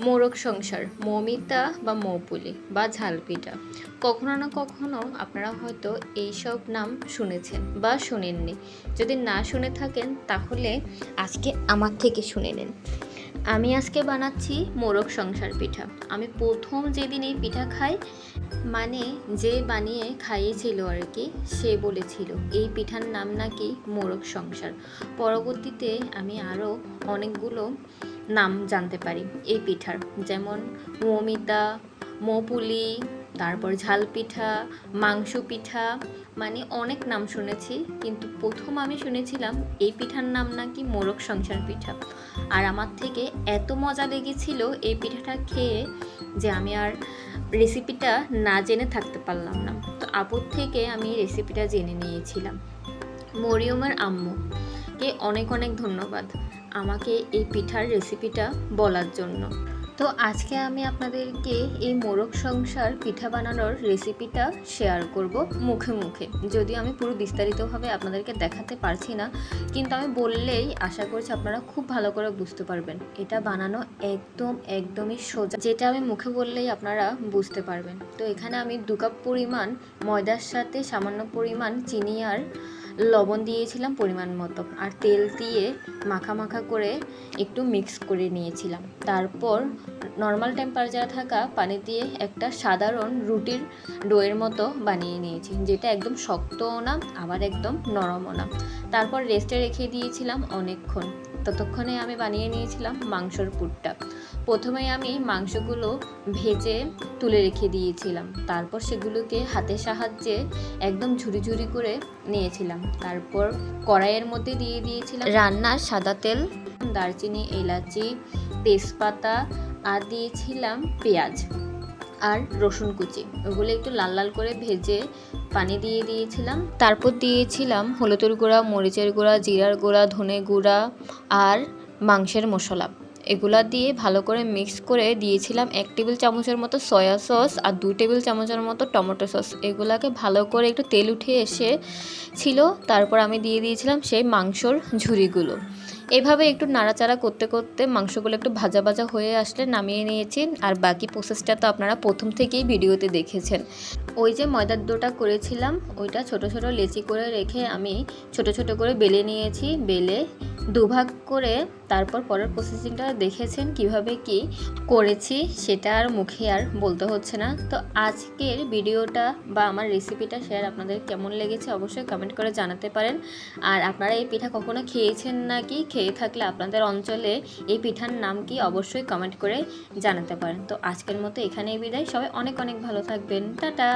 মোরগ সংসার, মমিতা বা মৌপুলি বা ঝালপিঠা কখনো না কখনো আপনারা হয়তো এইসব নাম শুনেছেন বা শুনেননি। যদি না শুনে থাকেন, তাহলে আজকে আমার থেকে শুনে নিন। আমি আজকে বানাচ্ছি মোরগ সংসার পিঠা। আমি প্রথম যেদিন এই পিঠা খাই মানে যে বানিয়ে খাইয়েছিল আর কি সে বলেছিল, এই পিঠার নাম নাকি মোরগ সংসার। পরবর্তীতে আমি আরও অনেকগুলো নাম জানতে পারি এই পিঠার, যেমন মৌমিতা, মৌপুলি তারপর ঝাল পিঠা, মাংস পিঠা মানে অনেক নাম শুনেছি, কিন্তু প্রথম আমি শুনেছিলাম এই পিঠার নাম নাকি মোরগ সংসার পিঠা। আর আমার থেকে এত মজা লেগেছিল এই পিঠাটা খেয়ে যে আমি আর রেসিপিটা না জেনে থাকতে পারলাম না। তো আপুর থেকে আমি রেসিপিটা জেনে নিয়েছিলাম। মরিয়মের আম্মু কে অনেক অনেক ধন্যবাদ আমাকে এই পিঠার রেসিপিটা বলার জন্য। তো আজকে আমি আপনাদেরকে এই মোরগ সংসার পিঠা বানানোর রেসিপিটা শেয়ার করব মুখে মুখে। যদিও আমি পুরো বিস্তারিতভাবে আপনাদেরকে দেখাতে পারছি না, কিন্তু আমি বললেই আশা করছি আপনারা খুব ভালো করে বুঝতে পারবেন। এটা বানানো একদম, একদমই সোজা, যেটা আমি মুখে বললেই আপনারা বুঝতে পারবেন। তো এখানে আমি দু কাপ পরিমাণ ময়দার সাথে সামান্য পরিমাণ চিনি আর লবণ দিয়েছিলাম পরিমাণ মতো আর তেল দিয়ে মাখা মাখা করে একটু মিক্স করে নিয়েছিলাম। তারপর নর্মাল টেম্পারেচার থাকা পানি দিয়ে একটা সাধারণ রুটির ডোয়ের মতো বানিয়ে নিয়েছি, যেটা একদম শক্তও না, আবার একদম নরমও না। তারপর রেস্টে রেখে দিয়েছিলাম অনেকক্ষণ। ততক্ষণে আমি বানিয়ে নিয়েছিলাম মাংসর পুরটা। প্রথমে আমি মাংসগুলো ভেজে তুলে রেখে দিয়েছিলাম। তারপর সেগুলোকে হাতের সাহায্যে একদম ঝুরি ঝুরি করে নিয়েছিলাম। তারপর কড়াইয়ের মধ্যে দিয়ে দিয়েছিলাম রান্নার সাদা তেল, দারচিনি, এলাচি, তেজপাতা, আর দিয়েছিলাম পেঁয়াজ। আর রসুন কুচি। ওগুলো একটু লাল লাল করে ভেজে পানি দিয়ে দিয়েছিলাম। তারপর দিয়েছিলাম হলুদের গুঁড়া, মরিচের গুঁড়া, জিরার গুঁড়া, ধনে গুঁড়া আর মাংসের মশলা। এগুলা দিয়ে ভালো করে মিক্স করে দিয়েছিলাম এক টেবিল চামচের মতো সয়া সস আর দু টেবিল চামচের মতো টমেটো সস। এগুলাকে ভালো করে একটু তেল উঠে এসে ছিল তারপর আমি দিয়ে দিয়েছিলাম সেই মাংসর ঝুড়িগুলো এভাবে একটু নাড়াচাড়া করতে করতে মাংসগুলো একটু ভাজা ভাজা হয়ে আসলে নামিয়ে নিয়েছি আর বাকি প্রসেসটা তো আপনারা প্রথম থেকেই ভিডিওতে দেখেছেন। ওই যে ময়দার দোটা করেছিলাম, ওইটা ছোট ছোট লেচি করে রেখে আমি ছোট ছোট করে বেলে নিয়েছি। বেলে দুভাগ করে তারপর পরের প্রসেসিংটা দেখেছেন কীভাবে কি করেছি সেটা আর মুখে আর বলতে হচ্ছে না। তো আজকের ভিডিওটা বা আমার রেসিপিটা শেয়ার আপনাদের কেমন লেগেছে অবশ্যই কমেন্ট করে জানাতে পারেন। আর আপনারা এই পিঠা কখনো খেয়েছেন নাকি? খেয়ে থাকলে আপনাদের অঞ্চলে এই পিঠার নাম কি অবশ্যই কমেন্ট করে জানাতে পারেন। তো আজকের মতো এখানেই বিদায়। সবাই অনেক অনেক ভালো থাকবেন। টাটা!